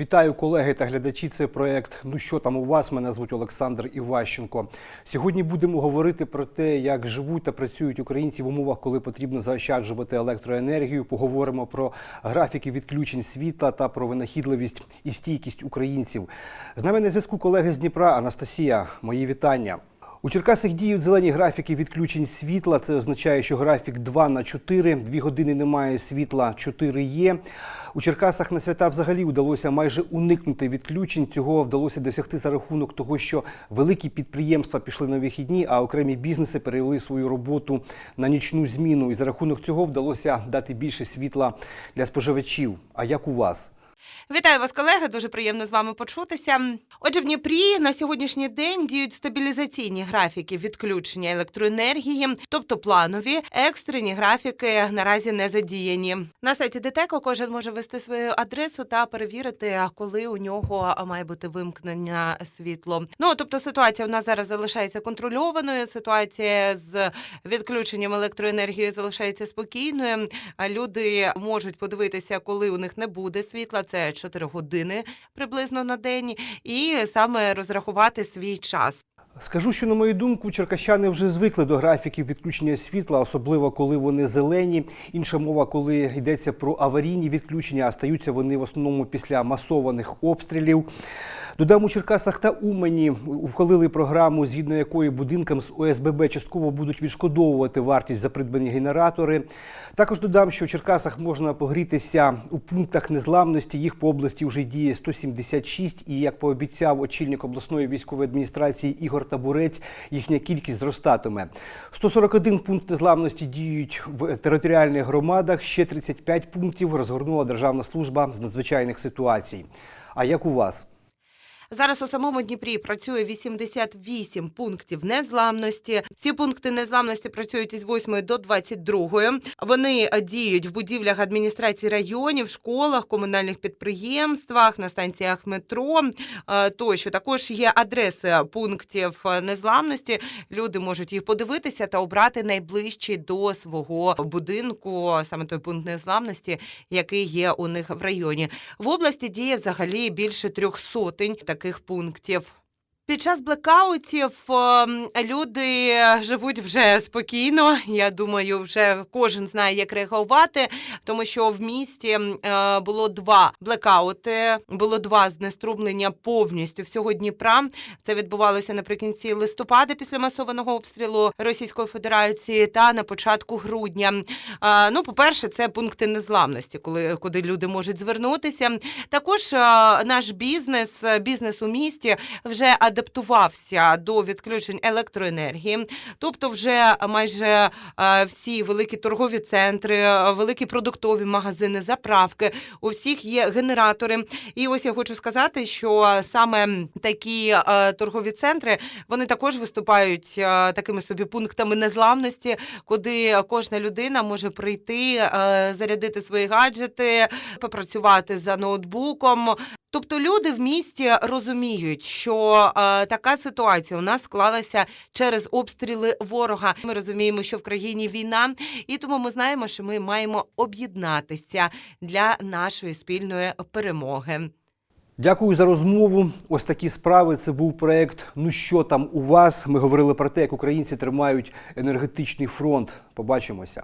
Вітаю колеги та глядачі. Це проект. Ну що там у вас? Мене звуть Олександр Іващенко. Сьогодні будемо говорити про те, як живуть та працюють українці в умовах, коли потрібно заощаджувати електроенергію. Поговоримо про графіки відключень світла та про винахідливість і стійкість українців. З нами на зв'язку колеги з Дніпра Анастасія. Мої вітання. У Черкасах діють зелені графіки відключень світла. Це означає, що графік 2 на 4, 2 години немає світла, 4 є. У Черкасах на свята взагалі вдалося майже уникнути відключень. Цього вдалося досягти за рахунок того, що великі підприємства пішли на вихідні, а окремі бізнеси перевели свою роботу на нічну зміну. І за рахунок цього вдалося дати більше світла для споживачів. А як у вас? Вітаю вас, колеги. Дуже приємно з вами почутися. Отже, в Дніпрі на сьогоднішній день діють стабілізаційні графіки відключення електроенергії, тобто планові, екстрені графіки наразі не задіяні. На сайті ДТЕКО кожен може ввести свою адресу та перевірити, коли у нього має бути вимкнення світло. Ну тобто, ситуація у нас зараз залишається контрольованою. Ситуація з відключенням електроенергії залишається спокійною. Люди можуть подивитися, коли у них не буде світла. Це 4 години приблизно на день, і саме розрахувати свій час. Скажу, що на мою думку, черкащани вже звикли до графіків відключення світла, особливо коли вони зелені. Інша мова, коли йдеться про аварійні відключення, а стаються вони в основному після масованих обстрілів. Додам у Черкасах та Умані ухвалили програму, згідно якої будинкам з ОСББ частково будуть відшкодовувати вартість за придбані генератори. Також додам, що в Черкасах можна погрітися у пунктах незламності. Їх по області вже діє 176. І як пообіцяв очільник обласної військової адміністрації Ігор Табурець, їхня кількість зростатиме. 141 пункт незламності діють в територіальних громадах. Ще 35 пунктів розгорнула Державна служба з надзвичайних ситуацій. А як у вас? Зараз у самому Дніпрі працює 88 пунктів незламності. Ці пункти незламності працюють із 8 до 22. Вони діють в будівлях адміністрації районів, школах, комунальних підприємствах, на станціях метро. е, Тощо також є адреси пунктів незламності. Люди можуть їх подивитися та обрати найближчий до свого будинку, саме той пункт незламності, який є у них в районі. В області діє взагалі більше трьох сотень таких пунктів. Під час блекаутів ем, люди живуть вже спокійно. Я думаю, вже кожен знає, як реагувати, тому що в місті е, було два блекаути, було два знеструмлення повністю всього Дніпра. Це відбувалося наприкінці листопада після масованого обстрілу Російської Федерації та на початку грудня. Е, Ну, по-перше, це пункти незламності, коли куди люди можуть звернутися. Також е, наш бізнес, бізнес у місті вже адаптувався до відключень електроенергії. Тобто, вже майже е, всі великі торгові центри, е, великі продуктові магазини, заправки, у всіх є генератори. І ось я хочу сказати, що саме такі е, торгові центри вони також виступають такими собі пунктами незламності, куди кожна людина може прийти, зарядити свої гаджети, попрацювати за ноутбуком. Тобто люди в місті розуміють, що е, така ситуація у нас склалася через обстріли ворога. Ми розуміємо, що в країні війна, і тому ми знаємо, що ми маємо об'єднатися для нашої спільної перемоги. Дякую за розмову. Ось такі справи. Це був проект. Ну що там у вас? Ми говорили про те, як українці тримають енергетичний фронт. Побачимося.